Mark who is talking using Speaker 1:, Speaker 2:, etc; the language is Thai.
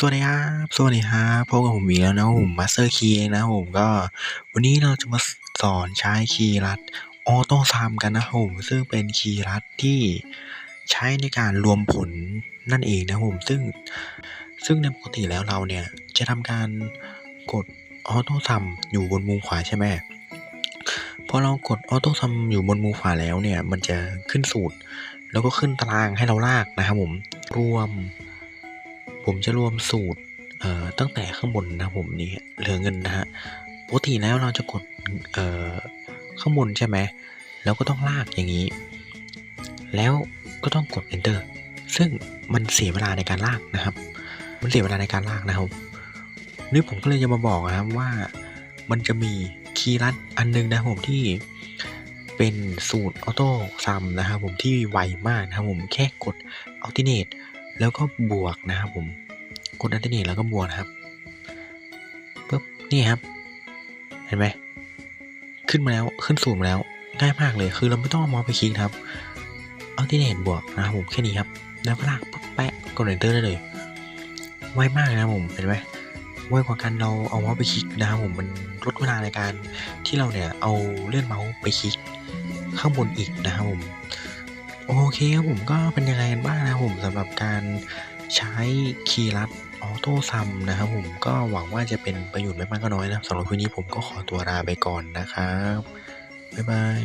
Speaker 1: สวัสดีครับ สวัสดีครับพบกับผมอีกแล้วนะผมมาสเตอร์คีย์นะผมก็ วันนี้เราจะมาสอนใช้คีย์ลัดออโต้ซัมกันนะผมซึ่งเป็นคีย์ลัดที่ใช้ในการรวมผลนั่นเองนะผมซึ่งซึ่งในปกติแล้วเราเนี่ยจะทำการกดออโต้ซัมอยู่บนมุมขวาใช่ไหมพอเรากดออโต้ซัมอยู่บนมุมขวาแล้วเนี่ยมันจะขึ้นสูตร แล้วก็ขึ้นตารางให้เราลากนะครับผมรวม ผมจะรวมสูตรตั้งแต่ข้างบนนะผมนี่เหลือเงินนะฮะปกติแล้วเราจะกดข้างบนใช่ไหมแล้วก็ต้องลากอย่างนี้ แล้วก็ต้องกด enter ซึ่งมันเสียเวลาในการลากนะครับ มันเสียเวลาในการลากนะครับนี่ผมก็เลยจะมาบอกนะครับว่ามันจะมีคีย์ลัดอันหนึงนะผมที่เป็นสูตรออโต้ซัมนะครับผมที่ไวมากนะครับผมแค่กด alternate แล้วก็บวกนะครับผมกด alternate แล้วก็บวกนะครับปุ๊บนี่ครับ เห็นไหมขึ้นมาแล้วขึ้นสูตรมาแล้วง่ายมากเลยคือเราไม่ต้องเอสไปคลิกครับ alternate บวกนะครับผมแค่นี้ครับ แล้วก็ลากปุ๊บแปะกด enter ได้เลยไวมากนะครับผมเห็นไหมไวกว่าการเราเอาเมาส์ไปคลิกนะครับผมมันลดเวลาในการที่เราเนี่ยเอาเลื่อนเมาส์ไปคลิกข้างบนอีกนะครับผม โอเคครับผมก็เป็นยังไงกันบ้างนะครับผมสำหรับการใช้คีย์ลัดออโต้ซัมนะครับผมก็หวังว่าจะเป็นประโยชน์ไม่มากก็น้อยนะสำหรับวันนี้ผมก็ขอตัวลาไปก่อนนะครับ บ๊ายบาย